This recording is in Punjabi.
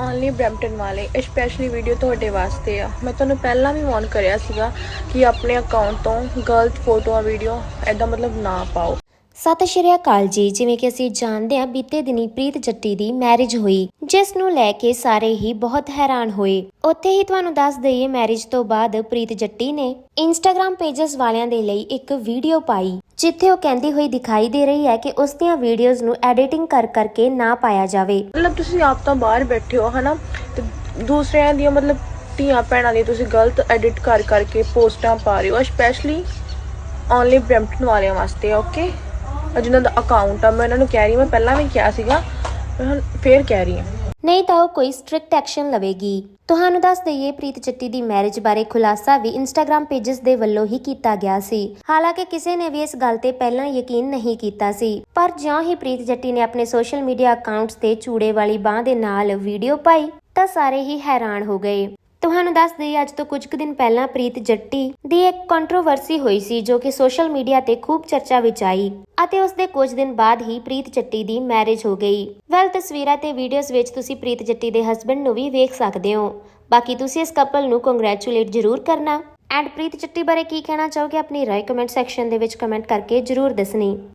ਓਨਲੀ ਬ੍ਰੈਂਪਟਨ ਵਾਲੇ ਸਪੈਸ਼ਲੀ ਵੀਡੀਓ ਤੁਹਾਡੇ ਵਾਸਤੇ ਆ। ਮੈਂ ਤੁਹਾਨੂੰ ਪਹਿਲਾਂ ਵੀ ਵਾਰਨ ਕਰਿਆ ਸੀਗਾ ਕਿ ਆਪਣੇ ਅਕਾਊਂਟ ਤੋਂ ਗਲਤ ਫੋਟੋਆਂ ਵੀਡੀਓ ਐਦਾਂ ਮਤਲਬ ਨਾ ਪਾਓ। ਸਤਿ ਸ਼੍ਰੀ ਅਕਾਲ ਜੀ। ਜਿਵੇਂ ਕਿ ਅਸੀਂ ਜਾਣਦੇ ਹਾਂ, ਬੀਤੇ ਦਿਨੀ ਪ੍ਰੀਤ ਜੱਟੀ ਦੀ ਮੈਰਿਜ ਹੋਈ, ਜਿਸ ਨੂੰ ਲੈ ਕੇ ਸਾਰੇ ਹੀ ਬਹੁਤ ਹੈਰਾਨ ਹੋਏ। ਉੱਥੇ ਹੀ ਤੁਹਾਨੂੰ ਦੱਸ ਦਈਏ ਮੈਰਿਜ ਤੋਂ ਬਾਅਦ ਪ੍ਰੀਤ ਜੱਟੀ ਨੇ ਇੰਸਟਾਗ੍ਰam ਪੇजेस ਵਾਲਿਆਂ ਦੇ ਲਈ ਇੱਕ ਵੀਡੀਓ ਪਾਈ, ਜਿੱਥੇ ਉਹ ਕਹਿੰਦੀ ਹੋਈ ਦਿਖਾਈ ਦੇ ਰਹੀ ਹੈ ਕਿ ਉਸ ਦੀਆਂ ਵੀਡੀਓਜ਼ ਨੂੰ ਐਡੀਟਿੰਗ ਕਰ ਕਰਕੇ ਨਾ ਪਾਇਆ ਜਾਵੇ। ਮਤਲਬ ਤੁਸੀਂ ਆਪ ਤਾਂ ਬਾਹਰ ਬੈਠੇ ਹੋ, ਹਨਾ? ਤੇ ਦੂਸਰਿਆਂ ਦੀਆਂ ਮਤਲਬ ਧੀਆਂ ਭੈਣਾਂ ਦੀ ਤੁਸੀਂ ਗਲਤ ਐਡਿਟ ਕਰ ਕਰਕੇ ਪੋਸਟਾਂ ਪਾ ਰਹੇ ਹੋ ਸਪੈਸ਼ਲੀ ਓਨਲੀ ਬ੍ਰੈਂਪਟਨ ਵਾਲਿਆਂ ਵਾਸਤੇ ਓਕੇ ਜਿਨ੍ਹਾਂ ਦਾ ਅਕਾਊਂਟ ਆ ਮੈਂ ਇਹਨਾਂ ਨੂੰ ਕਹਿ ਰਹੀ ਹਾਂ, ਮੈਂ ਪਹਿਲਾਂ ਵੀ ਕਿਹਾ ਸੀਗਾ ਮੈਂ ਹੁਣ ਫੇਰ ਕਹਿ ਰਹੀ ਹਾਂ। ਨਹੀਂ ਤਾਂ ਉਹ ਕੋਈ ਸਟ੍ਰਿਕਟ ਐਕਸ਼ਨ ਲਵੇਗੀ। ਤੁਹਾਨੂੰ ਦੱਸ ਦਈਏ ਪ੍ਰੀਤ ਜੱਟੀ ਦੀ ਮੈਰਿਜ ਬਾਰੇ ਖੁਲਾਸਾ ਵੀ ਇੰਸਟਾਗ੍ਰam ਪੇजेस ਦੇ ਵੱਲੋਂ ਹੀ ਕੀਤਾ ਗਿਆ ਸੀ। ਹਾਲਾਂਕਿ ਕਿਸੇ ਨੇ ਵੀ ਇਸ ਗੱਲ ਤੇ ਪਹਿਲਾਂ ਯਕੀਨ ਨਹੀਂ ਕੀਤਾ ਸੀ। ਪਰ ਜਿਉਂ ਹੀ ਪ੍ਰੀਤ ਜੱਟੀ ਨੇ ਆਪਣੇ ਸੋਸ਼ਲ ਮੀਡੀਆ ਅਕਾਊਂਟਸ ਤੇ ਚੂੜੇ ਵਾਲੀ ਬਾਹ ਦੇ ਨਾਲ ਵੀਡੀਓ ਪਾਈ ਤਾਂ ਸਾਰੇ ਹੀ ਹੈਰਾਨ ਹੋ ਗਏ। ਤੁਹਾਨੂੰ ਦੱਸ ਦਈਏ ਅੱਜ ਤੋਂ ਕੁਝ ਕੁ ਦਿਨ ਪਹਿਲਾਂ ਪ੍ਰੀਤ ਜੱਟੀ ਦੀ ਇੱਕ ਕੰਟਰੋਵਰਸੀ ਹੋਈ ਸੀ ਜੋ ਕਿ ਸੋਸ਼ਲ ਮੀਡੀਆ ਤੇ ਖੂਬ ਚਰਚਾ ਵਿੱਚ ਆਈ ਅਤੇ ਉਸ ਦੇ ਕੁਝ ਦਿਨ ਬਾਅਦ ਹੀ ਪ੍ਰੀਤ ਜੱਟੀ ਦੀ ਮੈਰਿਜ ਹੋ ਗਈ। ਵੈਲ ਤਸਵੀਰਾਂ ਤੇ ਵੀਡੀਓਜ਼ ਵਿੱਚ ਤੁਸੀਂ ਪ੍ਰੀਤ ਜੱਟੀ ਦੇ ਹਸਬੰਡ ਨੂੰ ਵੀ ਵੇਖ ਸਕਦੇ ਹੋ। ਬਾਕੀ ਤੁਸੀਂ ਇਸ ਕਪਲ ਨੂੰ ਕੰਗ੍ਰੈਚੁਲੇਟ ਜ਼ਰੂਰ ਕਰਨਾ। ਐਂਡ ਪ੍ਰੀਤ ਜੱਟੀ ਬਾਰੇ ਕੀ ਕਹਿਣਾ ਚਾਹੋਗੇ, ਆਪਣੀ ਰਾਏ ਕਮੈਂਟ ਸੈਕਸ਼ਨ ਦੇ ਵਿੱਚ ਕਮੈਂਟ ਕਰਕੇ ਜ਼ਰੂਰ ਦੱਸਣੀ।